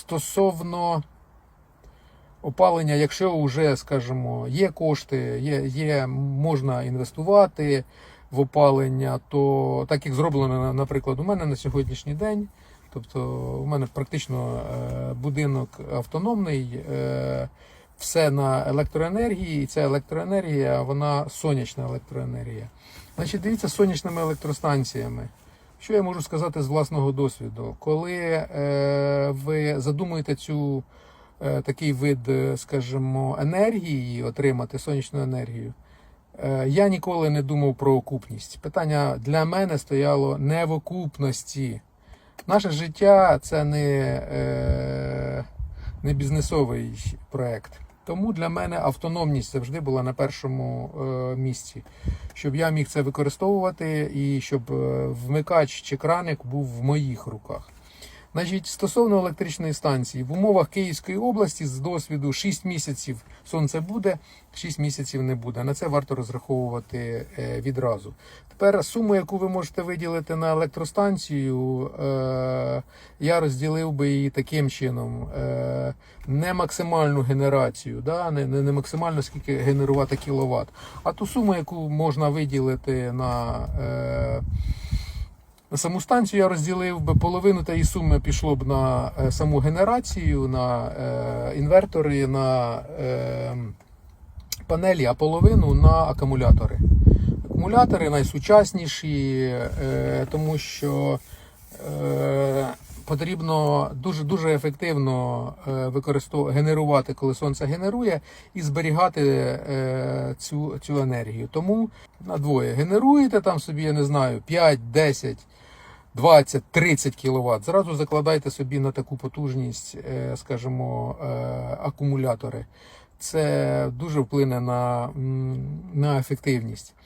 Стосовно опалення, якщо вже, скажімо, є кошти, є, є, можна інвестувати в опалення, то так як зроблено, наприклад, у мене на сьогоднішній день, тобто у мене практично е, будинок автономний, е, все на електроенергії, і ця електроенергія, вона сонячна електроенергія. Значить, дивіться сонячними електростанціями. Що я можу сказати з власного досвіду? Коли е, ви задумуєте цю е, такий вид, е, скажімо, енергії, отримати сонячну енергію, е, я ніколи не думав про окупність. Питання для мене стояло не в окупності. Наше життя це не, е, не бізнесовий проект. Тому для мене автономність завжди була на першому е, місці, щоб я міг це використовувати і щоб е, вмикач чи краник був в моїх руках. Значить, стосовно електричної станції, в умовах Київської області з досвіду 6 місяців сонце буде, 6 місяців не буде. На це варто розраховувати е, відразу. Тепер суму, яку ви можете виділити на електростанцію, е, я розділив би її таким чином: е, не максимальну генерацію, не максимально скільки генерувати кіловат, а ту суму, яку можна виділити на. Саму станцію я розділив би половину тієї суми пішло б на е, саму генерацію, на е, інвертори, на е, панелі, а половину на акумулятори. Акумулятори найсучасніші, е, тому що е, потрібно дуже дуже ефективно е, використовувати генерувати, коли сонце генерує, і зберігати е, цю, цю енергію. Тому на двоє генеруєте там собі, я не знаю, 5, 10. 20, 30 кВт. Зразу закладайте собі на таку потужність, е, скажімо, акумулятори. Це дуже вплине на, на ефективність.